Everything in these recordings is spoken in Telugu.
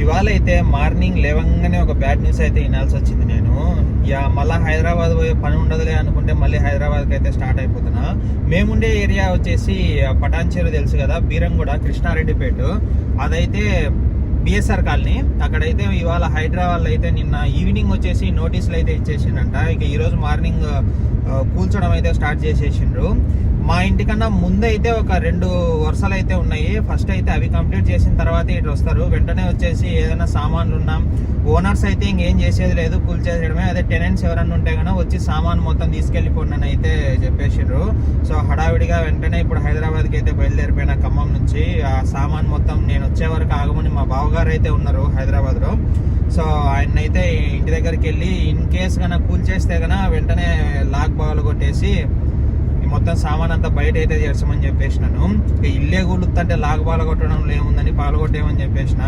ఇవాళ అయితే మార్నింగ్ లేవంగానే ఒక బ్యాడ్ న్యూస్ అయితే వినాల్సి వచ్చింది నేను. ఇక మళ్ళీ హైదరాబాద్ పోయే పని ఉండదులే అనుకుంటే మళ్ళీ హైదరాబాద్కి అయితే స్టార్ట్ అయిపోతున్నా. మేముండే ఏరియా వచ్చేసి పటాన్చేరు తెలుసు కదా బీరంగూడ కృష్ణారెడ్డిపేట. అదైతే బిఎస్ఆర్ కాలనీ. అక్కడైతే ఇవాళ హైదరాబాద్లో అయితే నిన్న ఈవినింగ్ వచ్చేసి నోటీసులు అయితే ఇచ్చేసిండంట. ఇక ఈరోజు మార్నింగ్ కూల్చడం అయితే స్టార్ట్ చేసేసిండ్రు. మా ఇంటికన్నా ముందైతే ఒక రెండు వరుసలు అయితే ఉన్నాయి. ఫస్ట్ అయితే అవి కంప్లీట్ చేసిన తర్వాత ఇటు వస్తారు. వెంటనే వచ్చేసి ఏదైనా సామాన్లు ఉన్నా ఓనర్స్ అయితే ఇంకేం చేసేది లేదు కూల్ చేసేయడమే. అదే టెనెంట్స్ ఎవరన్నా ఉంటే కన్నా వచ్చి సామాన్ మొత్తం తీసుకెళ్ళిపోండి అని అయితే చెప్పేసిండ్రు. సో హడావిడిగా వెంటనే ఇప్పుడు హైదరాబాద్కి అయితే బయలుదేరిపోయిన ఖమ్మం నుంచి ఆ సామాన్ మొత్తం నేను వచ్చే వరకు ఆగమని మా బావగారు అయితే ఉన్నారు హైదరాబాద్లో. సో ఆయన అయితే ఇంటి దగ్గరికి వెళ్ళి ఇన్ కేస్ కన్నా కూల్ చేస్తే కన్నా వెంటనే లాక్ బాగా కొట్టేసి మొత్తం సామాన్ అంతా బయట అయితే చేస్తామని చెప్పేసినాను. ఇక ఇల్లే కూలుతుంటే లాగు పాల కొట్టడంలో ఏముందని పాల్గొట్టేమని చెప్పేసిన.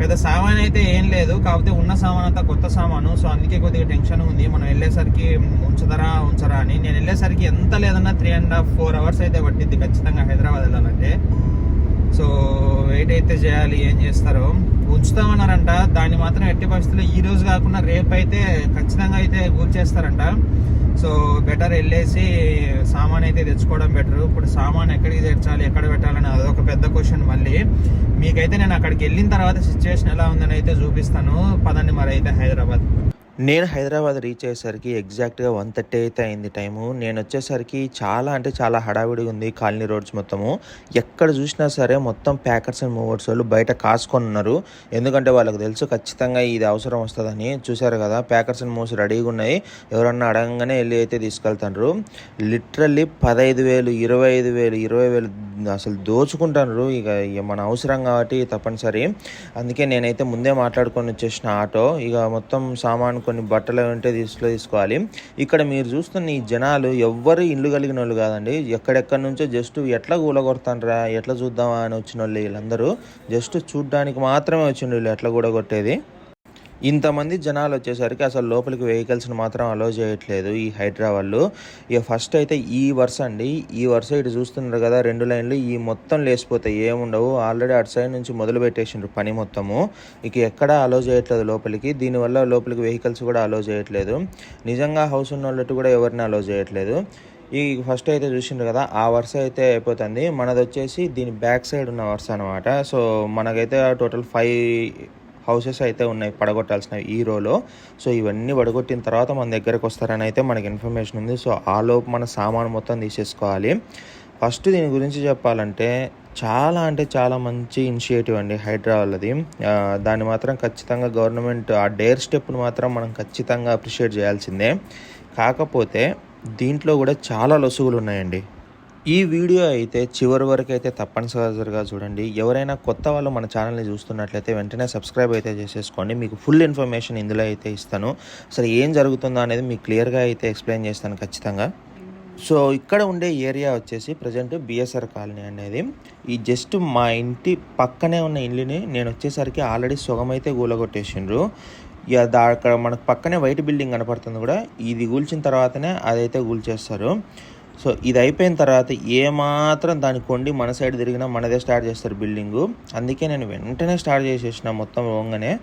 పెద్ద సామాన్ అయితే ఏం లేదు. కాకపోతే ఉన్న సామాన్ అంతా కొత్త సామాను. సో అందుకే కొద్దిగా టెన్షన్ ఉంది. మనం వెళ్ళేసరికి ఉంచుతారా ఉంచరా అని. నేను వెళ్ళేసరికి ఎంత లేదన్నా three and half four hours అయితే పట్టింది ఖచ్చితంగా హైదరాబాద్ వెళ్ళాలంటే. సో వెయిట్ అయితే చేయాలి. ఏం చేస్తారో. ఉంచుతామన్నారంట. దాన్ని మాత్రం ఎట్టి పరిస్థితుల్లో ఈ రోజు కాకుండా రేపు అయితే ఖచ్చితంగా అయితే కూల్చేస్తారంట సో బెటర్ వెళ్ళేసి సామాన్ అయితే తెచ్చుకోవడం బెటర్ ఇప్పుడు సామాన్ ఎక్కడికి తెచ్చాలి ఎక్కడ పెట్టాలని అదొక పెద్ద క్వశ్చన్ మళ్ళీ. మీకైతే నేను అక్కడికి వెళ్ళిన తర్వాత సిచ్యువేషన్ ఎలా ఉందని అయితే చూపిస్తాను. పదండి మరి అయితే హైదరాబాద్. నేను హైదరాబాద్ రీచ్ అయ్యేసరికి ఎగ్జాక్ట్గా వన్ థర్టీ అయితే అయింది టైము నేను వచ్చేసరికి చాలా అంటే చాలా హడావిడిగా ఉంది కాలనీ రోడ్స్ మొత్తము. ఎక్కడ చూసినా సరే మొత్తం ప్యాకర్స్ అండ్ మూవర్స్ వాళ్ళు బయట కాసుకొని ఉన్నారు. ఎందుకంటే వాళ్ళకి తెలుసు ఖచ్చితంగా ఇది అవసరం వస్తుందని. చూశారు కదా ప్యాకర్స్ అండ్ మూవ్స్ రెడీగా ఉన్నాయి. ఎవరన్నా అడగంగానే వెళ్ళి అయితే తీసుకెళ్తారు లిటరల్లీ పదహైదు వేలు ఇరవై ఐదు వేలు ఇరవై వేలు అసలు దోచుకుంటారు ఇక ఇక మన అవసరం కాబట్టి తప్పనిసరి. అందుకే నేనైతే ముందే మాట్లాడుకొని వచ్చేసిన ఆటో. ఇక మొత్తం సామాన్ కొన్ని బట్టలు ఉంటే తీసులో తీసుకోవాలి. ఇక్కడ మీరు చూస్తున్న ఈ జనాలు ఎవ్వరు ఇల్లు కలిగిన వాళ్ళు కాదండి. ఎక్కడెక్కడి నుంచో జస్ట్ ఎట్లా కూలగొడతానరా ఎట్లా చూద్దామా అని వచ్చిన వాళ్ళు వీళ్ళందరూ. జస్ట్ చూడ్డానికి మాత్రమే వచ్చిండు వీళ్ళు ఎట్లా కూడగొట్టేది ఇంతమంది జనాలు వచ్చేసరికి అసలు లోపలికి వెహికల్స్ని మాత్రం అలో చేయట్లేదు ఈ హైడ్రా వాళ్ళు. ఇక ఫస్ట్ అయితే ఈ వరుస అండి. ఈ వరుస ఇటు చూస్తున్నారు కదా రెండు లైన్లు ఈ మొత్తం లేసిపోతాయి ఏముండవు. ఆల్రెడీ అటు సైడ్ నుంచి మొదలు పెట్టేసిండ్రు పని మొత్తము. ఇక ఎక్కడ అలో చేయట్లేదు లోపలికి. దీనివల్ల లోపలికి వెహికల్స్ కూడా అలో చేయట్లేదు. నిజంగా హౌస్ ఉన్న వాళ్ళట్టు కూడా ఎవరిని అలో చేయట్లేదు. ఈ ఫస్ట్ అయితే చూసిండ్రు కదా ఆ వరుస అయితే అయిపోతుంది. మనది వచ్చేసి దీని బ్యాక్ సైడ్ ఉన్న వరుస అనమాట సో మనకైతే టోటల్ ఫైవ్ హౌసెస్ అయితే ఉన్నాయి పడగొట్టాల్సినవి ఈ రోలో. సో ఇవన్నీ పడగొట్టిన తర్వాత మన దగ్గరకు వస్తారని అయితే మనకి ఇన్ఫర్మేషన్ ఉంది. సో ఆ లోపు మన సామాన్ మొత్తం తీసేసుకోవాలి. ఫస్ట్ దీని గురించి చెప్పాలంటే చాలా అంటే చాలా మంచి ఇనిషియేటివ్ అండి హైదరాబాద్ది దాన్ని మాత్రం ఖచ్చితంగా గవర్నమెంట్ ఆ డేర్ స్టెప్ను మాత్రం మనం ఖచ్చితంగా అప్రిషియేట్ చేయాల్సిందే. కాకపోతే దీంట్లో కూడా చాలా లొసుగులు ఉన్నాయండి. ఈ వీడియో అయితే చివరి వరకు అయితే తప్పనిసరిగా చూడండి. ఎవరైనా కొత్త వాళ్ళు మన ఛానల్ని చూస్తున్నట్లయితే వెంటనే సబ్స్క్రైబ్ అయితే చేసేసుకోండి. మీకు ఫుల్ ఇన్ఫర్మేషన్ ఇందులో అయితే ఇస్తాను. అసలు ఏం జరుగుతుందో అనేది మీకు క్లియర్గా అయితే ఎక్స్ప్లెయిన్ చేస్తాను ఖచ్చితంగా. సో ఇక్కడ ఉండే ఏరియా వచ్చేసి ప్రజెంట్ బిఎస్ఆర్ కాలనీ అనేది. ఈ జస్ట్ మా ఇంటి పక్కనే ఉన్న ఇల్లుని నేను వచ్చేసరికి ఆల్రెడీ సుగమైతే గూలగొట్టేసిండ్రు ఇక దా అక్కడ మనకు పక్కనే వైట్ బిల్డింగ్ కనపడుతుంది కూడా. ఇది కూల్చిన తర్వాతనే అదైతే కూల్చేస్తారు. సో ఇది అయిపోయిన తర్వాత ఏమాత్రం దాని కొండి మన సైడ్ తిరిగినా మనదే స్టార్ట్ చేస్తారు బిల్డింగు. అందుకే నేను వెంటనే స్టార్ట్ చేసేసిన మొత్తం రోగానే.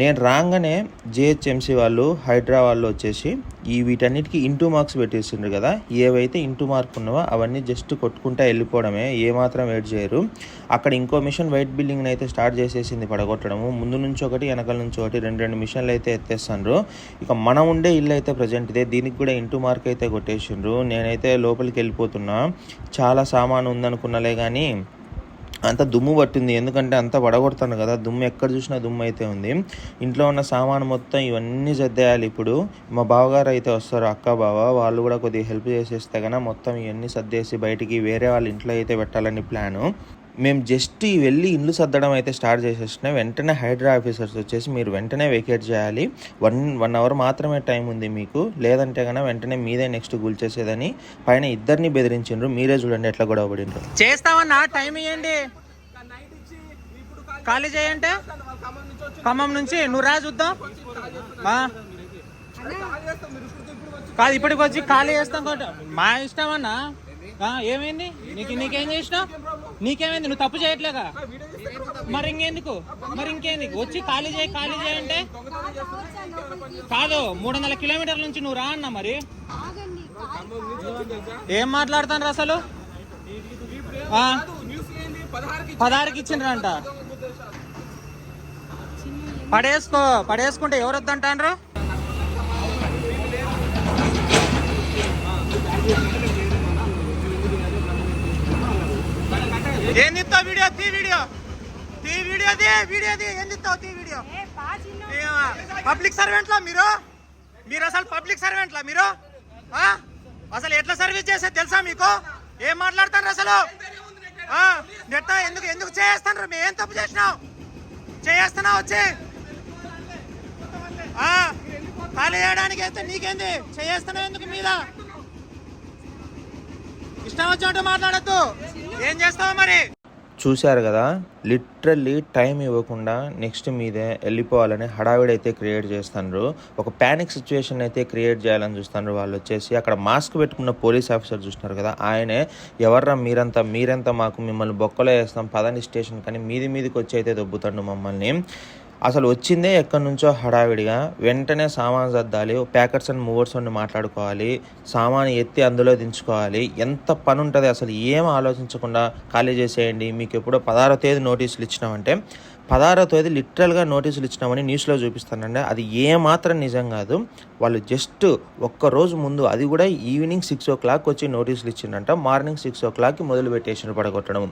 నేను రాగానే జిహెచ్ఎంసీ వాళ్ళు హైడ్రా వాళ్ళు వచ్చేసి ఈ వీటన్నిటికీ ఇంటూ మార్క్స్ పెట్టేసిండ్రు కదా. ఏవైతే ఇంటూ మార్క్ ఉన్నావో అవన్నీ జస్ట్ కొట్టుకుంటా వెళ్ళిపోవడమే. ఏమాత్రం వెయిట్ చేయరు. అక్కడ ఇంకో మిషన్ వైట్ బిల్డింగ్ని అయితే స్టార్ట్ చేసేసింది పడగొట్టడము. ముందు నుంచి ఒకటి వెనకాల నుంచి ఒకటి రెండు రెండు మిషన్లు అయితే ఎత్తేస్తుండ్రు. ఇక మనం ఉండే ఇల్లు అయితే ప్రజెంట్ ఇదే. దీనికి కూడా ఇంటూ మార్క్ అయితే కొట్టేసిండ్రు. నేనైతే లోపలికి వెళ్ళిపోతున్నా. చాలా సామాను ఉందనుకున్నలే కానీ అంత దుమ్ము పట్టింది. ఎందుకంటే అంత పడగొడతాను కదా దుమ్ము ఎక్కడ చూసినా దుమ్ము అయితే ఉంది. ఇంట్లో ఉన్న సామాను మొత్తం ఇవన్నీ సర్దేయాలి ఇప్పుడు. మా బావగారు అయితే వస్తారు అక్క బావ వాళ్ళు కూడా కొద్దిగా హెల్ప్ చేసేస్తే కనుక మొత్తం ఇవన్నీ సర్దేసి బయటికి వేరే వాళ్ళ ఇంట్లో అయితే పెట్టాలని ప్లాను. మేము జస్ట్ ఈ వెళ్ళి ఇల్లు సర్దడం అయితే స్టార్ట్ చేసేసిన వెంటనే హైడ్రా ఆఫీసర్స్ వచ్చేసి మీరు వెంటనే వెకేట్ చేయాలి. వన్ వన్ అవర్ మాత్రమే టైం ఉంది మీకు. లేదంటే కనుక వెంటనే మీదే నెక్స్ట్ గుల్చేసేదని పైన ఇద్దరిని బెదిరించిండ్రు. మీరే చూడండి ఎట్లా గొడవ పడిండ్రు. చేస్తామన్నా టైం ఇవ్వండి ఖాళీ చేయంటే? ఖమ్మం నుంచి నువ్వు రా చూద్దాం. కాదు ఇప్పటికి వచ్చి ఖాళీ చేస్తాం మా ఇష్టం అన్నా ఏమైంది? నీకు నీకేం చేసినావు? నీకేమైంది? నువ్వు తప్పు చేయట్లేదా? మరి ఇంకెందుకు? మరి ఇంకేంది? వచ్చి ఖాళీ చేయి ఖాళీ చేయంటే కాదు మూడు వందల కిలోమీటర్ల నుంచి నువ్వు రా అన్న మరి. ఏం మాట్లాడతాను అసలు? ఆ? పదహారుకి ఇచ్చిండ్రంట పడేసుకో పడేసుకుంటే ఎవరు వద్దంటాన్రు ఏం తిస్తావు వీడియో? తీ వీడియో. తీ వీడియో తీ వీడియో తీ ఏం తిస్తావు తీ వీడియో పబ్లిక్ సర్వెంట్లా మీరు? మీరు అసలు పబ్లిక్ సర్వెంట్లా మీరు? అసలు ఎట్లా సర్వీస్ చేసే తెలుసా మీకు? ఏం మాట్లాడతారు అసలు? ఆ? నెట్ట ఎందుకు ఎందుకు చేస్తాను మేము ఏం తప్పు చేసినావు చేస్తున్నావు వచ్చి? ఖాళీ చేయడానికి అయితే నీకేంది? చేస్తున్నావు ఎందుకు మీద? ఇష్టం వచ్చినట్టు మాట్లాడద్దు. ఏం చేస్తావు మరి? చూశారు కదా లిటరల్లీ టైం ఇవ్వకుండా నెక్స్ట్ మీదే వెళ్ళిపోవాలని హడావిడి అయితే క్రియేట్ చేస్తున్నారు ఒక ప్యానిక్ సిచ్యువేషన్ అయితే క్రియేట్ చేయాలని చూస్తున్నారు వాళ్ళు వచ్చేసి. అక్కడ మాస్క్ పెట్టుకున్న పోలీస్ ఆఫీసర్ చూస్తున్నారు కదా ఆయనే ఎవర్రా మీరంతా మీరంతా మాకు మిమ్మల్ని బొక్కలో వేస్తాం పదండి స్టేషన్ కానీ మీది మీదికి వచ్చి అయితే దొబ్బుతాడు మమ్మల్ని. అసలు వచ్చిందే ఎక్కడి నుంచో హడావిడిగా. వెంటనే సామాన్ సర్దాలి ప్యాకెట్స్ అండ్ మూవర్స్ ఉండి మాట్లాడుకోవాలి సామాన్ ఎత్తి అందులో దించుకోవాలి. ఎంత పని ఉంటుంది అసలు ఏం ఆలోచించకుండా ఖాళీ చేసేయండి. మీకు ఎప్పుడో పదహారో తేదీ నోటీసులు ఇచ్చినామంటే పదహారో తేదీ లిటరల్గా నోటీసులు ఇచ్చినామని న్యూస్లో చూపిస్తానండి. అది ఏమాత్రం నిజం కాదు. వాళ్ళు జస్ట్ ఒక్క రోజు ముందు అది కూడా ఈవినింగ్ సిక్స్ ఓ క్లాక్ వచ్చి నోటీసులు ఇచ్చిందంట మార్నింగ్ సిక్స్ ఓ క్లాక్కి మొదలు పెట్టేసిన పడగొట్టడం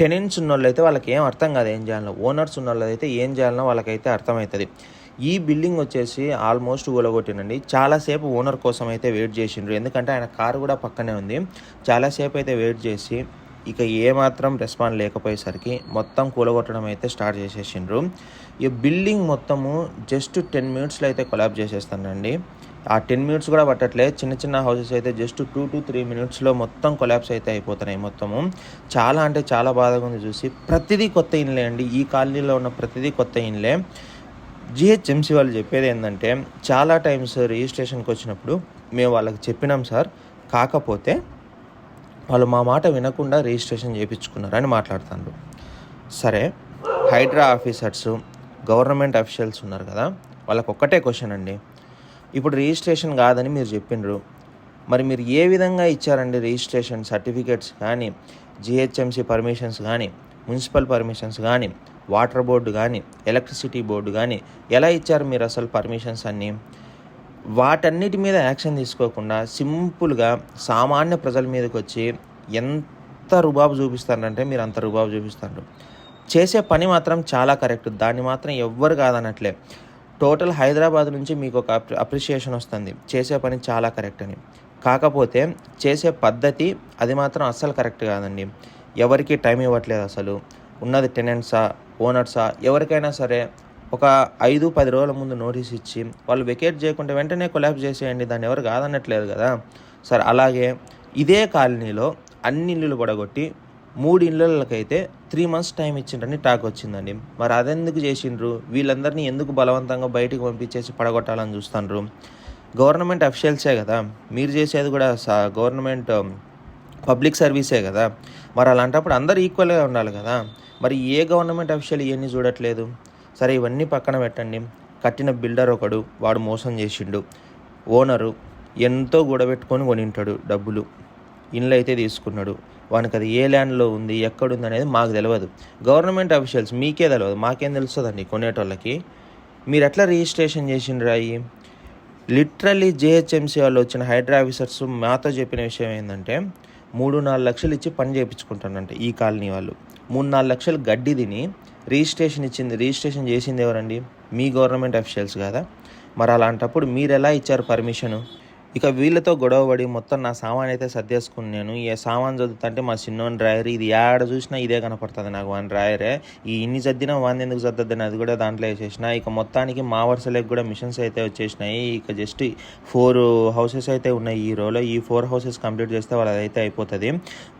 టెనెంట్స్ ఉన్న అయితే వాళ్ళకి ఏం అర్థం కాదు ఏం చేయాలో ఓనర్స్ ఉన్న అయితే ఏం చేయాలనో వాళ్ళకైతే అర్థమవుతుంది ఈ బిల్డింగ్ వచ్చేసి ఆల్మోస్ట్ ఊలగొట్టినండి చాలాసేపు ఓనర్ కోసం అయితే వెయిట్ చేసిండ్రు. ఎందుకంటే ఆయన కారు కూడా పక్కనే ఉంది. చాలాసేపు అయితే వెయిట్ చేసి ఇక ఏమాత్రం రెస్పాండ్ లేకపోయేసరికి మొత్తం కూలగొట్టడం అయితే స్టార్ట్ చేసేసిండ్రు. ఈ బిల్డింగ్ మొత్తము జస్ట్ టెన్ మినిట్స్లో అయితే కొలాబ్ చేసేస్తానండి. ఆ టెన్ మినిట్స్ కూడా పట్టట్లే. చిన్న చిన్న హౌసెస్ అయితే జస్ట్ టూ టు త్రీ మినిట్స్లో మొత్తం కొలాబ్స్ అయితే అయిపోతున్నాయి మొత్తము. చాలా అంటే చాలా బాధగా ఉంది చూసి. ప్రతిదీ కొత్త ఇన్లే అండి. ఈ కాలనీలో ఉన్న ప్రతిదీ కొత్త ఇన్లే. జిహెచ్ఎంసీ వాళ్ళు చెప్పేది ఏంటంటే చాలా టైమ్స్ రిజిస్ట్రేషన్కి వచ్చినప్పుడు మేము వాళ్ళకి చెప్పినాం సార్. కాకపోతే వాళ్ళు మా మాట వినకుండా రిజిస్ట్రేషన్ చేయించుకున్నారని మాట్లాడుతున్నారు. సరే హైడ్రా ఆఫీసర్స్ గవర్నమెంట్ అఫీషియల్స్ ఉన్నారు కదా. వాళ్ళకి ఒక్కటే క్వశ్చన్ అండి. ఇప్పుడు రిజిస్ట్రేషన్ కాదని మీరు చెప్పిండ్రు. మరి మీరు ఏ విధంగా ఇచ్చారండి రిజిస్ట్రేషన్ సర్టిఫికేట్స్ కానీ జిహెచ్ఎంసీ పర్మిషన్స్ కానీ మున్సిపల్ పర్మిషన్స్ కానీ వాటర్ బోర్డు కానీ ఎలక్ట్రిసిటీ బోర్డు కానీ ఎలా ఇచ్చారు మీరు అసలు పర్మిషన్స్ అన్నీ? వాటన్నిటి మీద యాక్షన్ తీసుకోకుండా సింపుల్గా సామాన్య ప్రజల మీదకి వచ్చి ఎంత రుబాబు చూపిస్తారంటే మీరు అంత రుబాబు చూపిస్తారు చేసే పని మాత్రం చాలా కరెక్ట్. దాన్ని మాత్రం ఎవ్వరు కాదనట్లే. టోటల్ హైదరాబాద్ నుంచి మీకు ఒక అప్రిషియేషన్ వస్తుంది. చేసే పని చాలా కరెక్ట్ అని. కాకపోతే చేసే పద్ధతి అది మాత్రం అస్సలు కరెక్ట్ కాదండి. ఎవరికి టైం ఇవ్వట్లేదు అసలు. ఉన్నది టెనెంట్సా ఓనర్సా ఎవరికైనా సరే ఒక ఐదు పది రోజుల ముందు నోటీస్ ఇచ్చి వాళ్ళు వెకేట్ చేయకుండా వెంటనే కొలాబ్స్ చేసేయండి. దాన్ని ఎవరు కాదనట్లేదు కదా. సరే అలాగే ఇదే కాలనీలో అన్ని ఇల్లులు పడగొట్టి మూడు ఇళ్ళకైతే త్రీ మంత్స్ టైం ఇచ్చిండ్రని టాక్ వచ్చిందండి. మరి అదెందుకు చేసిండ్రు? వీళ్ళందరినీ ఎందుకు బలవంతంగా బయటకు పంపించేసి పడగొట్టాలని చూస్తుండ్రు? గవర్నమెంట్ అఫీషియల్సే కదా. మీరు చేసేది కూడా సా- గవర్నమెంట్ um, పబ్లిక్ సర్వీసే కదా. మరి అలాంటప్పుడు అందరు ఈక్వల్గా ఉండాలి కదా. మరి ఏ గవర్నమెంట్ అఫీషియల్ ఇవన్నీ చూడట్లేదు? సరే ఇవన్నీ పక్కన పెట్టండి. కట్టిన బిల్డర్ ఒకడు వాడు మోసం చేసిండు. ఓనరు ఎంతో గూడబెట్టుకొని కొనింటాడు డబ్బులు. ఇండ్లు అయితే తీసుకున్నాడు. వానికి అది ఏ ల్యాండ్లో ఉంది ఎక్కడుంది అనేది మాకు తెలియదు గవర్నమెంట్ అఫీషియల్స్ మీకే తెలియదు మాకేం తెలుస్తుందండి కొనేటోళ్ళకి? మీరు ఎట్లా రిజిస్ట్రేషన్ చేసిండ్రు అయ్యి లిటరల్లీ జేహెచ్ఎంసీ వాళ్ళు వచ్చిన హైడ్రా ఆఫీసర్స్ మాతో చెప్పిన విషయం ఏంటంటే మూడు నాలుగు లక్షలు ఇచ్చి పని చేయించుకుంటానంట ఈ కాలనీ వాళ్ళు. మూడు నాలుగు లక్షలు గడ్డి తిని రిజిస్ట్రేషన్ ఇచ్చింది రిజిస్ట్రేషన్ చేసింది ఎవరండి? మీ గవర్నమెంట్ అఫీషియల్స్ కదా? మరి అలాంటప్పుడు మీరు ఎలా ఇచ్చారు పర్మిషను? ఇక వీళ్ళతో గొడవపడి మొత్తం నా సామాన్ అయితే సర్దేసుకుని నేను ఈ సామాన్ చదువుతుంటే మా చిన్నోని డ్రాయర్ ఇది ఏడ చూసినా ఇదే కనపడుతుంది నాకు వన్ డ్రాయరే ఈ ఇన్ని సర్దినా వాంది ఎందుకు సర్దద్దని అది కూడా దాంట్లో వేసేసిన. ఇక మొత్తానికి మా వరుసలకు కూడా మిషన్స్ అయితే వచ్చేసినాయి. ఇక జస్ట్ ఫోర్ హౌసెస్ అయితే ఉన్నాయి ఈ రోలో ఈ ఫోర్ హౌసెస్ కంప్లీట్ చేస్తే వాళ్ళు అదైతే అయిపోతుంది.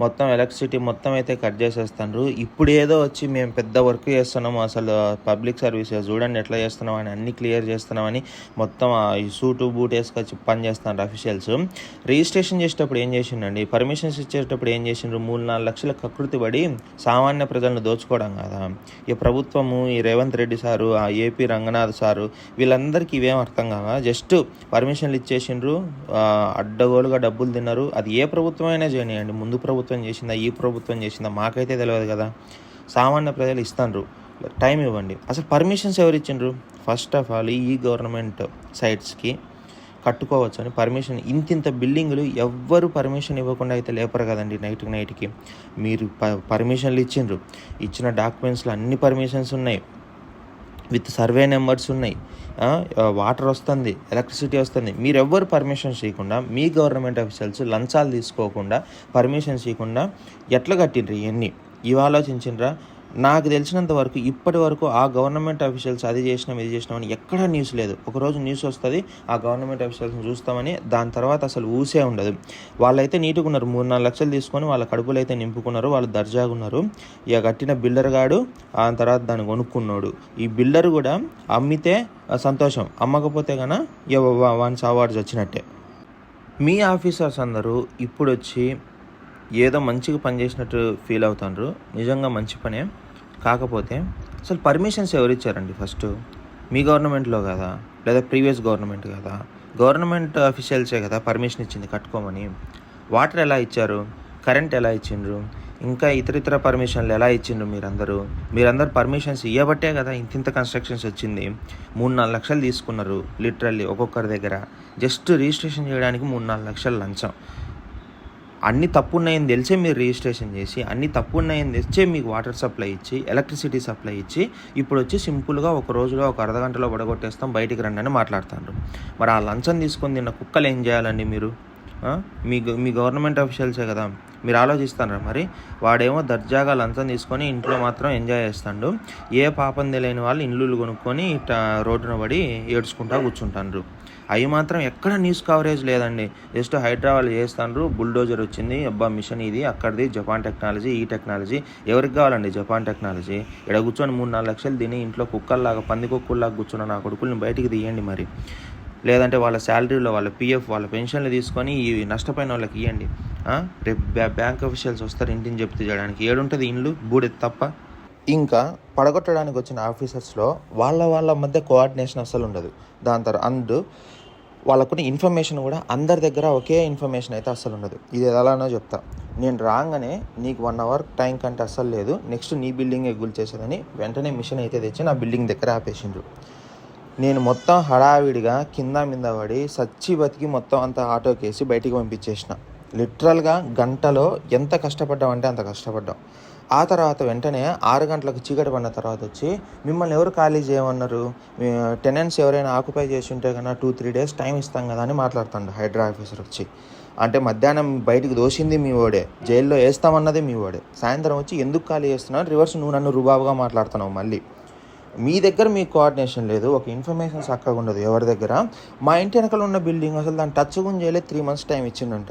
మొత్తం ఎలక్ట్రిసిటీ మొత్తం అయితే కట్ చేసేస్తారు ఇప్పుడు ఏదో వచ్చి మేము పెద్ద వర్క్ చేస్తున్నాము అసలు పబ్లిక్ సర్వీసెస్ చూడండి ఎట్లా చేస్తున్నాం అని అన్ని క్లియర్ చేస్తున్నామని మొత్తం ఈ సూటు బూట్ వేసుకొచ్చి పని చేస్తాను చేస్తున్నారంట అఫీషియల్స్ రిజిస్ట్రేషన్ చేసేటప్పుడు ఏం చేసిండండి? పర్మిషన్స్ ఇచ్చేటప్పుడు ఏం చేసిండ్రు? మూడు నాలుగు లక్షల కకృతి పడి సామాన్య ప్రజలను దోచుకోవడం కదా? ఈ ప్రభుత్వము ఈ రేవంత్ రెడ్డి సారు ఆ ఏపీ రంగనాథ్ సారు వీళ్ళందరికీ ఇవేం అర్థం కాదా జస్ట్ పర్మిషన్లు ఇచ్చేసిండ్రు అడ్డగోలుగా డబ్బులు తిన్నారు. అది ఏ ప్రభుత్వం అయినా చేయనియండి. ముందు ప్రభుత్వం చేసిందా ఈ ప్రభుత్వం చేసిందా? మాకైతే తెలియదు కదా. సామాన్య ప్రజలు ఇస్తాండ్రు. టైం ఇవ్వండి. అసలు పర్మిషన్స్ ఎవరు ఇచ్చిండ్రు ఫస్ట్ ఆఫ్ ఆల్ ఈ గవర్నమెంట్ సైట్స్కి కట్టుకోవచ్చు అని పర్మిషన్ ఇంతింత బిల్డింగులు ఎవ్వరు పర్మిషన్ ఇవ్వకుండా అయితే లేపరు కదండి నైట్ నైట్కి. మీరు ప పర్మిషన్లు ఇచ్చిండ్రు. ఇచ్చిన డాక్యుమెంట్స్లో అన్ని పర్మిషన్స్ ఉన్నాయి. విత్ సర్వే నెంబర్స్ ఉన్నాయి. వాటర్ వస్తుంది ఎలక్ట్రిసిటీ వస్తుంది. మీరు ఎవ్వరు పర్మిషన్స్ ఇవ్వకుండా మీ గవర్నమెంట్ అఫీషియల్స్ లంచాలు తీసుకోకుండా పర్మిషన్స్ ఇవ్వకుండా ఎట్లా కట్టిండ్రు ఇవన్నీ ఇవి ఆలోచించిండ్రా? నాకు తెలిసినంత వరకు ఇప్పటి వరకు ఆ గవర్నమెంట్ అఫీషియల్స్ అది చేసినాం ఇది చేసినామని ఎక్కడా న్యూస్ లేదు. ఒకరోజు న్యూస్ వస్తుంది ఆ గవర్నమెంట్ అఫీషియల్స్ని చూస్తామని దాని తర్వాత అసలు ఊసే ఉండదు. వాళ్ళైతే నీట్గా ఉన్నారు. మూడు నాలుగు లక్షలు తీసుకొని వాళ్ళ కడుపులు అయితే నింపుకున్నారు వాళ్ళు దర్జాగా ఉన్నారు. ఇక కట్టిన బిల్డర్ గాడు ఆ తర్వాత దాన్ని కొనుక్కున్నాడు. ఈ బిల్డర్ కూడా అమ్మితే సంతోషం. అమ్మకపోతే కన వన్స్ అవార్డ్స్ వచ్చినట్టే. మీ ఆఫీసర్స్ అందరూ ఇప్పుడు వచ్చి ఏదో మంచిగా పనిచేసినట్టు ఫీల్ అవుతాండ్రు. నిజంగా మంచి పనే. కాకపోతే అసలు పర్మిషన్స్ ఎవరు ఇచ్చారండి ఫస్ట్? మీ గవర్నమెంట్లో కదా? లేదా ప్రీవియస్ గవర్నమెంట్ కదా? గవర్నమెంట్ అఫీషియల్సే కదా పర్మిషన్ ఇచ్చింది కట్టుకోమని. వాటర్ ఎలా ఇచ్చారు? కరెంట్ ఎలా ఇచ్చిండ్రు? ఇంకా ఇతర ఇతర పర్మిషన్లు ఎలా ఇచ్చిండ్రు మీరందరూ? మీరందరూ పర్మిషన్స్ ఇవ్వబట్టే కదా ఇంత ఇంత కన్స్ట్రక్షన్స్ వచ్చింది. మూడు నాలుగు లక్షలు తీసుకున్నారు లిటరల్లీ ఒక్కొక్కరి దగ్గర. జస్ట్ రిజిస్ట్రేషన్ చేయడానికి మూడు నాలుగు లక్షలు లంచం. అన్ని తప్పు ఉన్నాయని తెలిసే మీరు రిజిస్ట్రేషన్ చేసి అన్ని తప్పు ఉన్నాయని తెలిసే మీకు వాటర్ సప్లై ఇచ్చి ఎలక్ట్రిసిటీ సప్లై ఇచ్చి ఇప్పుడు వచ్చి సింపుల్గా ఒక రోజులో ఒక అర్ధ గంటలో పడగొట్టేస్తాం బయటికి రండి అని మాట్లాడుతారు మరి ఆ లంచం తీసుకొని తిన్న కుక్కలు ఏం చేయాలండి మీరు? మీ మీ గవర్నమెంట్ అఫీషియల్సే కదా. మీరు ఆలోచిస్తారా మరి? వాడేమో దర్జాగా లంచం తీసుకొని ఇంట్లో మాత్రం ఎంజాయ్ చేస్తాడు. ఏ పాపం తెలియని వాళ్ళు ఇండ్లు కొనుక్కొని ఇట్లా రోడ్డున పడి ఏడ్చుకుంటా కూర్చుంటారు అవి మాత్రం ఎక్కడ న్యూస్ కవరేజ్ లేదండి. జస్ట్ హైదరాబాద్ చేస్తాండ్రు బుల్డోజర్ వచ్చింది అబ్బా మిషన్ ఇది అక్కడిది జపాన్ టెక్నాలజీ ఈ టెక్నాలజీ ఎవరికి కావాలండి జపాన్ టెక్నాలజీ ఇక్కడ కూర్చొని మూడు నాలుగు లక్షలు తిని ఇంట్లో కుక్కల్లాగా పంది కుక్కల్లాగా కూర్చున్న నా కొడుకుల్ని బయటికి తీయండి మరి. లేదంటే వాళ్ళ శాలరీలో వాళ్ళ పిఎఫ్ వాళ్ళ పెన్షన్లు తీసుకొని ఈ నష్టపోయిన వాళ్ళకి ఇవ్వండి రేపు బ్యాంక్ అఫీషియల్స్ వస్తారు ఇంటిని చెప్తే చేయడానికి. ఏడుంటుంది ఇండ్లు బూడెది తప్ప. ఇంకా పడగొట్టడానికి వచ్చిన ఆఫీసర్స్లో వాళ్ళ వాళ్ళ మధ్య కోఆర్డినేషన్ అస్సలు ఉండదు. దాని తర్వాత అండ్ వాళ్ళకున్న ఇన్ఫర్మేషన్ కూడా అందరి దగ్గర ఒకే ఇన్ఫర్మేషన్ అయితే అస్సలు ఉండదు. ఇది ఎలానో చెప్తా. నేను రాగానే నీకు వన్ అవర్ టైం కంటే అస్సలు లేదు. నెక్స్ట్ నీ బిల్డింగ్ ఎగ్గులు చేసేదని వెంటనే మిషన్ అయితే తెచ్చి నా బిల్డింగ్ దగ్గర ఆపేసిండ్రు. నేను మొత్తం హడావిడిగా కింద మీద పడి సచ్చి బతికి మొత్తం అంతా ఆటోకేసి బయటికి పంపించేసిన. లిటరల్గా గంటలో ఎంత కష్టపడ్డామంటే అంత కష్టపడ్డాం. ఆ తర్వాత వెంటనే ఆరు గంటలకు చీకటి పడిన తర్వాత వచ్చి మిమ్మల్ని ఎవరు ఖాళీ చేయమన్నారు? టెనెంట్స్ ఎవరైనా ఆక్యుపై చేసి ఉంటే కన్నా టూ త్రీ డేస్ టైం ఇస్తాం కదా అని మాట్లాడుతాడు హైడ్రా ఆఫీసర్ వచ్చి. అంటే మధ్యాహ్నం బయటికి దోషింది మీ ఓడే జైల్లో వేస్తామన్నది మీ ఓడే. సాయంత్రం వచ్చి ఎందుకు ఖాళీ చేస్తున్నావు? రివర్స్ నువ్వు నన్ను రుబాబుగా మాట్లాడుతున్నావు మళ్ళీ. మీ దగ్గర మీ కోఆర్డినేషన్ లేదు ఒక ఇన్ఫర్మేషన్ చక్కగా ఉండదు ఎవరి దగ్గర. మా ఇంటి వెనకాల ఉన్న బిల్డింగ్ అసలు దాన్ని టచ్ కూడా చేయలేదు త్రీ మంత్స్ టైం ఇచ్చిండంట.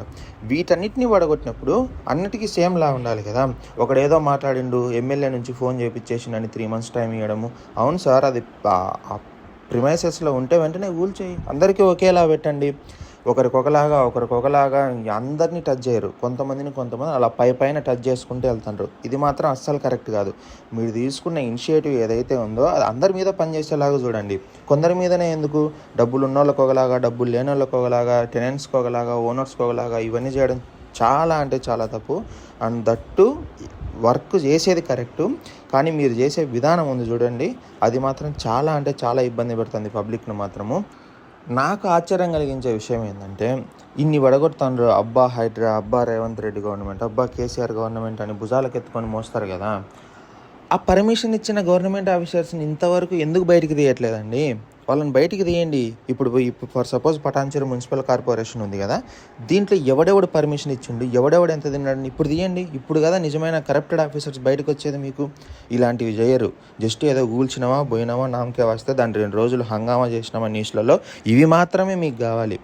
వీటన్నిటిని పడగొట్టినప్పుడు అన్నిటికీ సేమ్ లా ఉండాలి కదా. ఒకడు ఏదో మాట్లాడిండు ఎమ్మెల్యే నుంచి ఫోన్ చేపించేసిండని త్రీ మంత్స్ టైం ఇవ్వడము అవును సార్ అది ప్రిమైసెస్లో ఉంటే వెంటనే కూల్చేయి అందరికీ ఒకేలా పెట్టండి. ఒకరికొకలాగా ఒకరికొకలాగా అందరినీ టచ్ చేయరు. కొంతమందిని కొంతమంది అలా పై పైన టచ్ చేసుకుంటూ వెళ్తుంటారు ఇది మాత్రం అస్సలు కరెక్ట్ కాదు. మీరు తీసుకున్న ఇనిషియేటివ్ ఏదైతే ఉందో అది అందరి మీద పనిచేసేలాగా చూడండి. కొందరి మీదనే ఎందుకు? డబ్బులు ఉన్న వాళ్ళకి ఒకలాగా డబ్బులు లేని వాళ్ళకి ఒకలాగా టెనెంట్స్కి ఒకలాగా ఓనర్స్కి ఒకలాగా ఇవన్నీ చేయడం చాలా అంటే చాలా తప్పు. అండ్ దట్టు వర్క్ చేసేది కరెక్టు కానీ మీరు చేసే విధానం ఉంది చూడండి. అది మాత్రం చాలా అంటే చాలా ఇబ్బంది పెడుతుంది పబ్లిక్ను మాత్రము. నాకు ఆశ్చర్యం కలిగించే విషయం ఏంటంటే ఇన్ని వడగొడుతాండ్రు అబ్బా హైడ్రా అబ్బా రేవంత్ రెడ్డి గవర్నమెంట్ అబ్బా కేసీఆర్ గవర్నమెంట్ అని భుజాలకు ఎత్తుకొని మోస్తారు కదా. ఆ పర్మిషన్ ఇచ్చిన గవర్నమెంట్ ఆఫీసర్స్ని ఇంతవరకు ఎందుకు బయటికి తీయట్లేదండి? వాళ్ళని బయటికి తీయండి. ఇప్పుడు ఇప్పుడు for suppose Patancheru municipal corporation ఉంది కదా దీంట్లో ఎవడెవడు పర్మిషన్ ఇచ్చిండు ఎవడెవడు ఎంత తిన్నాడని ఇప్పుడు తీయండి. ఇప్పుడు కదా నిజమైన కరప్టెడ్ ఆఫీసర్స్ బయటకు వచ్చేది మీకు. ఇలాంటివి చేయరు. జస్ట్ ఏదో కూల్చినామా పోయినామా నామకే వస్తే దాని రెండు రోజులు హంగామా చేసినామా న్యూస్లలో ఇవి మాత్రమే మీకు కావాలి.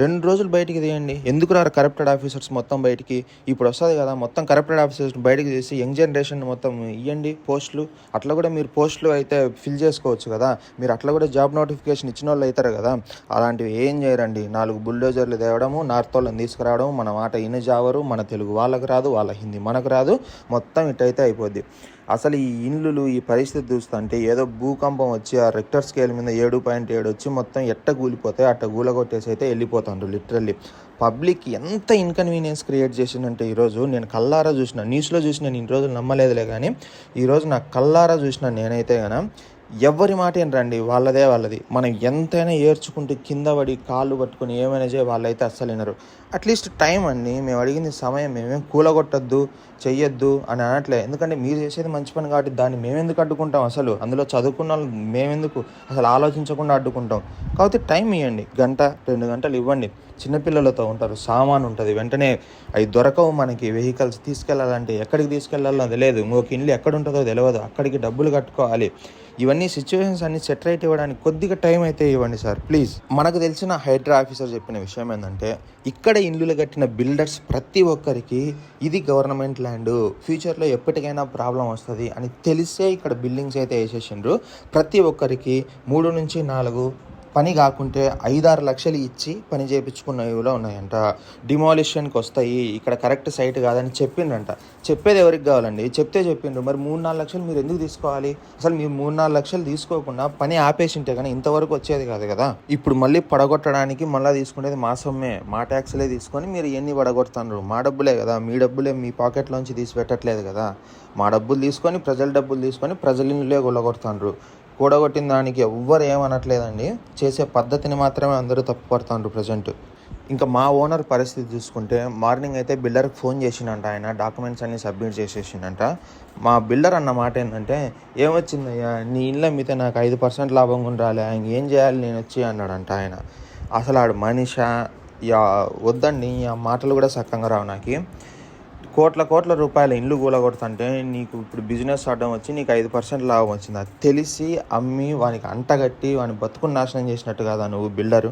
రెండు రోజులు బయటికి తీయండి. ఎందుకు రారు కరప్టెడ్ ఆఫీసర్స్ మొత్తం బయటికి? ఇప్పుడు వస్తుంది కదా మొత్తం కరప్టెడ్ ఆఫీసర్స్ బయటికి తీసి యంగ్ జనరేషన్ మొత్తం ఇవ్వండి పోస్టులు. అట్లా కూడా మీరు పోస్టులు అయితే ఫిల్ చేసుకోవచ్చు కదా. మీరు అట్లా కూడా జాబ్ నోటిఫికేషన్ ఇచ్చిన వాళ్ళు అవుతారు కదా. అలాంటివి ఏం చేయరండి. నాలుగు బుల్డోజర్లు తేవడము నార్త్ వాళ్ళని తీసుకురావడం మన మాట ఇన జావరు మన తెలుగు వాళ్ళకి రాదు వాళ్ళ హిందీ మనకు రాదు. మొత్తం ఇటైతే అయిపోద్ది. అసలు ఈ ఇండ్లు ఈ పరిస్థితి చూస్తుంటే ఏదో భూకంపం వచ్చి ఆ రెక్టర్ స్కేల్ మీద ఏడు పాయింట్ ఏడు వచ్చి మొత్తం ఎట్ట కూలిపోతే అట్ట కూలగొట్టేసి అయితే వెళ్ళిపోతాండ్రు లిటరల్లీ పబ్లిక్ ఎంత ఇన్కన్వీనియన్స్ క్రియేట్ చేసిందంటే ఈరోజు నేను కల్లారా చూసిన న్యూస్లో చూసి నేను ఇన్ని రోజులు నమ్మలేదులే కానీ ఈరోజు నా కల్లారా చూసిన నేనైతే గన ఎవరి మాట రండి వాళ్ళదే వాళ్ళది. మనం ఎంతైనా ఏర్చుకుంటే కింద పడి కాళ్ళు పట్టుకుని ఏమైనా చేయ వాళ్ళైతే అస్సలు వినరు అట్లీస్ట్ టైం అండి. మేము అడిగింది సమయం. మేమేం కూలగొట్టద్దు చెయ్యొద్దు అని అనట్లే. ఎందుకంటే మీరు చేసేది మంచి పని కాబట్టి దాన్ని మేమెందుకు అడ్డుకుంటాం అసలు? అందులో చదువుకున్న వాళ్ళు మేమెందుకు అసలు ఆలోచించకుండా అడ్డుకుంటాం? కాబట్టి టైం ఇవ్వండి గంట రెండు గంటలు ఇవ్వండి. చిన్నపిల్లలతో ఉంటారు. సామాన్ ఉంటుంది. వెంటనే అవి దొరకవు మనకి. వెహికల్స్ తీసుకెళ్ళాలంటే ఎక్కడికి తీసుకెళ్ళాలో అది లేదు ఇంకొక ఇల్లు ఎక్కడ ఉంటుందో తెలియదు. అక్కడికి డబ్బులు కట్టుకోవాలి. ఇవన్నీ సిచ్యువేషన్స్ అన్ని సెటరేట్ ఇవ్వడానికి కొద్దిగా టైం అయితే ఇవ్వండి సార్. ప్లీజ్. మనకు తెలిసిన హైడ్రా ఆఫీసర్ చెప్పిన విషయం ఏంటంటే ఇక్కడ ఇండ్లు కట్టిన బిల్డర్స్ ప్రతి ఒక్కరికి ఇది గవర్నమెంట్ ల్యాండ్ ఫ్యూచర్లో ఎప్పటికైనా ప్రాబ్లం వస్తుంది అని తెలిసే ఇక్కడ బిల్డింగ్స్ అయితే వేసేసిండ్రు. ప్రతి ఒక్కరికి మూడు నుంచి నాలుగు పని కాకుంటే ఐదారు లక్షలు ఇచ్చి పని చేయించుకున్నవి కూడా ఉన్నాయంట. డిమాలిషన్కి వస్తాయి. ఇక్కడ కరెక్ట్ సైట్ కాదని చెప్పిండ్రంట. చెప్పేది ఎవరికి కావాలండి? చెప్తే చెప్పిండ్రు. మరి మూడు నాలుగు లక్షలు మీరు ఎందుకు తీసుకోవాలి? అసలు మీరు మూడు నాలుగు లక్షలు తీసుకోకుండా పని ఆపేసింటే కానీ ఇంతవరకు వచ్చేది కాదు కదా? ఇప్పుడు మళ్ళీ పడగొట్టడానికి మళ్ళీ తీసుకునేది మా సొమ్మే. మా ట్యాక్స్లే తీసుకొని మీరు ఎన్ని పడగొడుతున్నారు. మా డబ్బులే కదా? మీ డబ్బులే మీ పాకెట్లోంచి తీసి పెట్టట్లేదు కదా? మా డబ్బులు తీసుకొని ప్రజల డబ్బులు తీసుకొని ప్రజల ఇళ్ళే కూడగొట్టిన దానికి ఎవ్వరు ఏమనట్లేదండి. చేసే పద్ధతిని మాత్రమే అందరూ తప్పుపడుతున్నారు ప్రజెంట్. ఇంకా మా ఓనర్ పరిస్థితి చూసుకుంటే మార్నింగ్ అయితే బిల్డర్కి ఫోన్ చేసిండంట ఆయన డాక్యుమెంట్స్ అన్ని సబ్మిట్ చేసేసిండంట. మా బిల్డర్ అన్న మాట ఏంటంటే ఏమొచ్చిందయ్యా? నీ ఇళ్ళ మీద నాకు ఐదు పర్సెంట్ లాభం ఉండాలి. రాలే ఇంకేం చేయాలి? నేను వచ్చి అన్నాడంట ఆయన. అసలు ఆడు మనిష? యా వద్దండి. ఆ మాటలు కూడా సక్కంగా రావు నాకు. కోట్ల కోట్ల రూపాయల ఇండ్లు కూలగొడుతుంటే నీకు ఇప్పుడు బిజినెస్ ఆడడం వచ్చి నీకు ఐదు పర్సెంట్ లాభం వచ్చింది. అది తెలిసి అమ్మి వానికి అంటగట్టి వాని బతుకుని నాశనం చేసినట్టు కదా నువ్వు బిల్డరు?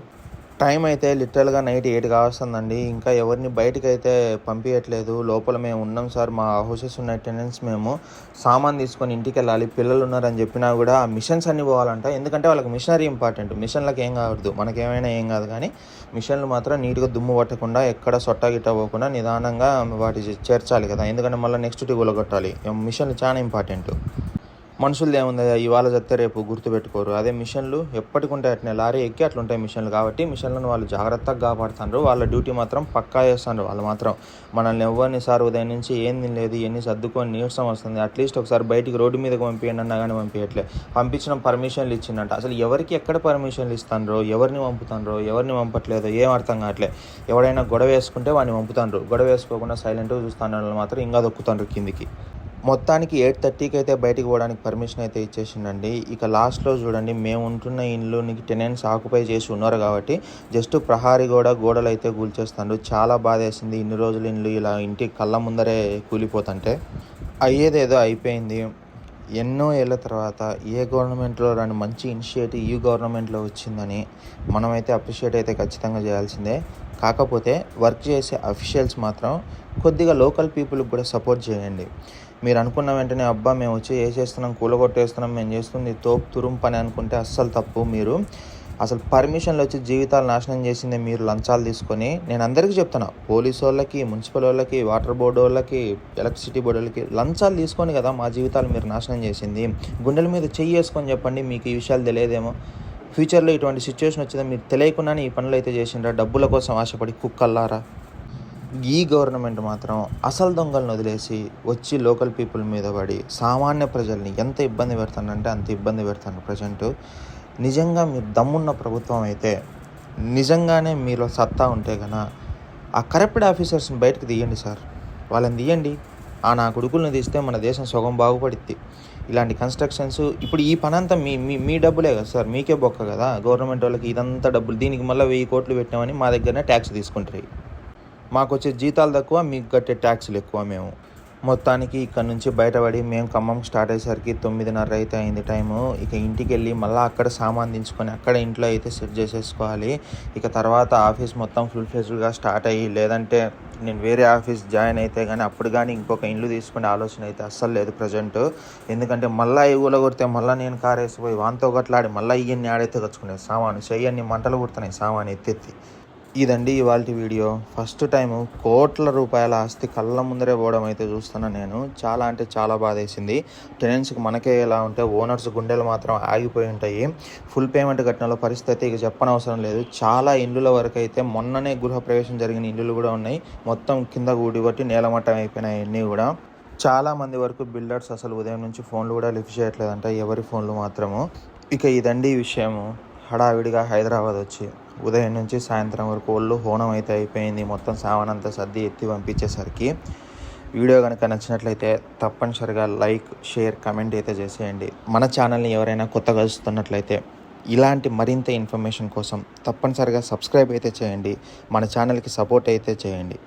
టైం అయితే లిటరల్గా నైట్ ఎయిట్ కావస్తుందండి ఇంకా ఎవరిని బయటకు అయితే పంపించట్లేదు లోపల మేము ఉన్నాం సార్ మా హౌసెస్ ఉన్న టెనెంట్స్ మేము సామాన్ తీసుకొని ఇంటికి వెళ్ళాలి పిల్లలు ఉన్నారని చెప్పినా కూడా ఆ మిషన్స్ అన్ని పోవాలంట. ఎందుకంటే వాళ్ళకి మిషనరీ ఇంపార్టెంట్ మిషన్లకు ఏం కావద్దు. మనకేమైనా ఏం కాదు కానీ మిషన్లు మాత్రం నీట్గా దుమ్ము పట్టకుండా ఎక్కడ సొట్ట గిట్ట పోకుండా నిదానంగా వాటి చేర్చాలి కదా. ఎందుకంటే మళ్ళీ నెక్స్ట్ టీ కొట్టాలి మిషన్లు చాలా ఇంపార్టెంట్ మనుషులది ఏముంది? ఇవాళ చెప్తే రేపు గుర్తుపెట్టుకోరు. అదే మిషన్లు ఎప్పటికుంటాయి అట్నే. లారీ ఎక్కి అట్లుంటాయి మిషన్లు కాబట్టి మిషన్లను వాళ్ళు జాగ్రత్తగా కాపాడుతున్నారు వాళ్ళ డ్యూటీ మాత్రం పక్కా చేస్తారు వాళ్ళు మాత్రం. మనల్ని ఎవరిని సార్ ఉదయం నుంచి ఏం తినలేదు ఎన్ని సర్దుకొని నీరసం వస్తుంది. అట్లీస్ట్ ఒకసారి బయటికి రోడ్డు మీదకి పంపించండి అన్నా కానీ పంపించట్లే పంపించడం పర్మిషన్లు ఇచ్చిందంట అసలు ఎవరికి ఎక్కడ పర్మిషన్లు ఇస్తాండ్రో ఎవరిని పంపుతాండ్రో ఎవరిని పంపట్లేదో ఏం అర్థం కావట్లే. ఎవడైనా గొడవ వేసుకుంటే వాడిని పంపుతాండ్రు. గొడవ వేసుకోకుండా సైలెంట్గా చూస్తాను మాత్రం. ఇంకా దొక్కుతాండ్రు కిందికి. మొత్తానికి ఎయిట్ థర్టీకి అయితే బయటికి పోవడానికి పర్మిషన్ అయితే ఇచ్చేసిండండి. ఇక లాస్ట్లో చూడండి మేము ఉంటున్న ఇంట్లోనికి టెనెంట్స్ ఆక్యుపై చేసి ఉన్నారు కాబట్టి జస్ట్ ప్రహారీ గోడ గోడలు అయితే కూల్చేస్తాడు. చాలా బాధ వేసింది. ఇన్ని రోజులు ఇండ్లు ఇలా ఇంటి కళ్ళ ముందరే కూలిపోతుంటే అయ్యేదేదో అయిపోయింది. ఎన్నో ఏళ్ళ తర్వాత ఏ గవర్నమెంట్లో రాని మంచి ఇనిషియేటివ్ ఈ గవర్నమెంట్లో వచ్చిందని మనమైతే అప్రిషియేట్ అయితే ఖచ్చితంగా చేయాల్సిందే. కాకపోతే వర్క్ చేసే అఫీషియల్స్ మాత్రం కొద్దిగా లోకల్ పీపుల్కి కూడా సపోర్ట్ చేయండి. మీరు అనుకున్న వెంటనే అబ్బా మేము వచ్చి ఏ చేస్తున్నాం? కూలగొట్టేస్తున్నాం మేము చేస్తుంది తోపు తురుం పని అనుకుంటే అస్సలు తప్పు మీరు. అసలు పర్మిషన్లు వచ్చి జీవితాలు నాశనం చేసిందే మీరు లంచాలు తీసుకొని. నేను అందరికీ చెప్తున్నా పోలీస్ వాళ్ళకి మున్సిపల్ వాళ్ళకి వాటర్ బోర్డు వాళ్ళకి ఎలక్ట్రిసిటీ బోర్డు వాళ్ళకి లంచాలు తీసుకొని కదా మా జీవితాలు మీరు నాశనం చేసింది. గుండెల మీద చెయ్యి వేసుకొని చెప్పండి మీకు ఈ విషయాలు తెలియదేమో. ఫ్యూచర్లో ఇటువంటి సిచ్యువేషన్ వచ్చిందో మీరు తెలియకుండానే ఈ పనులు అయితే చేసిండ్రా. డబ్బుల కోసం ఆశపడి కుక్కల్లారా? ఈ గవర్నమెంట్ మాత్రం అసలు దొంగలను వదిలేసి వచ్చి లోకల్ పీపుల్ మీద పడి సామాన్య ప్రజల్ని ఎంత ఇబ్బంది పెడతానంటే అంత ఇబ్బంది పెడతాను ప్రజెంట్ నిజంగా మీరు దమ్మున్న ప్రభుత్వం అయితే నిజంగానే మీలో సత్తా ఉంటే కన ఆ కరప్టెడ్ ఆఫీసర్స్ని బయటకు తీయండి సార్. వాళ్ళని తీయండి. ఆ నా కొడుకులను తీస్తే మన దేశం సగం బాగుపడిద్ది. ఇలాంటి కన్స్ట్రక్షన్స్ ఇప్పుడు ఈ పని అంతా మీ మీ మీ డబ్బులే కదా సార్. మీకే బొక్క కదా. గవర్నమెంట్ వాళ్ళకి ఇదంతా డబ్బులు. దీనికి మళ్ళీ వెయ్యి కోట్లు పెట్టామని మా దగ్గరనే ట్యాక్స్ తీసుకుంటారు. మాకు వచ్చే జీతాలు తక్కువ మీకు కట్టే ట్యాక్స్లు ఎక్కువ మేము. మొత్తానికి ఇక్కడ నుంచి బయటపడి మేము ఖమ్మం స్టార్ట్ అయ్యేసరికి తొమ్మిదిన్నర అయితే అయింది టైము. ఇక ఇంటికి వెళ్ళి మళ్ళీ అక్కడ సామాన్ దించుకొని అక్కడ ఇంట్లో అయితే సెట్ చేసేసుకోవాలి. ఇక తర్వాత ఆఫీస్ మొత్తం ఫుల్ ఫ్లెజ్డ్గా స్టార్ట్ అయ్యి లేదంటే నేను వేరే ఆఫీస్ జాయిన్ అయితే కానీ అప్పుడు కానీ ఇంకొక ఇల్లు తీసుకునే ఆలోచన అయితే అస్సలు లేదు ప్రజెంట్. ఎందుకంటే మళ్ళీ ఊళ్ళో కొడితే మళ్ళీ నేను కారు వేసిపోయి వాంతో గట్లాడి మళ్ళీ ఇవన్నీ ఆడైతే తెచ్చుకునే సామాను చెయ్యన్ని మంటలు కుడుతున్నాయి సామాను ఎత్తెత్తి. ఇదండి ఇవాళ వీడియో. ఫస్ట్ టైం కోట్ల రూపాయల ఆస్తి కళ్ళ ముందరే పోవడం అయితే చూస్తున్నా నేను. చాలా అంటే చాలా బాధేసింది. టెనెంట్స్కి మనకే ఎలా ఉంటే ఓనర్స్ గుండెలు మాత్రం ఆగిపోయి ఉంటాయి. ఫుల్ పేమెంట్ కట్టిన పరిస్థితి ఇక చెప్పనవసరం లేదు. చాలా ఇండ్ల వరకు అయితే మొన్ననే గృహప్రవేశం జరిగిన ఇండ్లు కూడా ఉన్నాయి. మొత్తం కింద ఊడిబట్టి నేలమట్టం అయిపోయినాయి అన్నీ కూడా. చాలా మంది వరకు బిల్డర్స్ అసలు ఉదయం నుంచి ఫోన్లు కూడా లిఫ్ట్ చేయట్లేదంట. ఎవరి ఫోన్లు మాత్రము. ఇక ఇదండి ఈ విషయము. హడావిడిగా హైదరాబాద్ వచ్చి. ఉదయం నుంచి సాయంత్రం వరకు ఒళ్ళు హోనం అయితే అయిపోయింది. మొత్తం సామానంతా సర్ది ఎత్తి పంపించేసరికి వీడియో కనుక నచ్చినట్లయితే తప్పనిసరిగా లైక్ షేర్ కమెంట్ అయితే చేసేయండి. మన ఛానల్ని ఎవరైనా కొత్తగా చూస్తున్నట్లయితే ఇలాంటి మరింత ఇన్ఫర్మేషన్ కోసం తప్పనిసరిగా సబ్స్క్రైబ్ అయితే చేయండి. మన ఛానల్కి సపోర్ట్ అయితే చేయండి.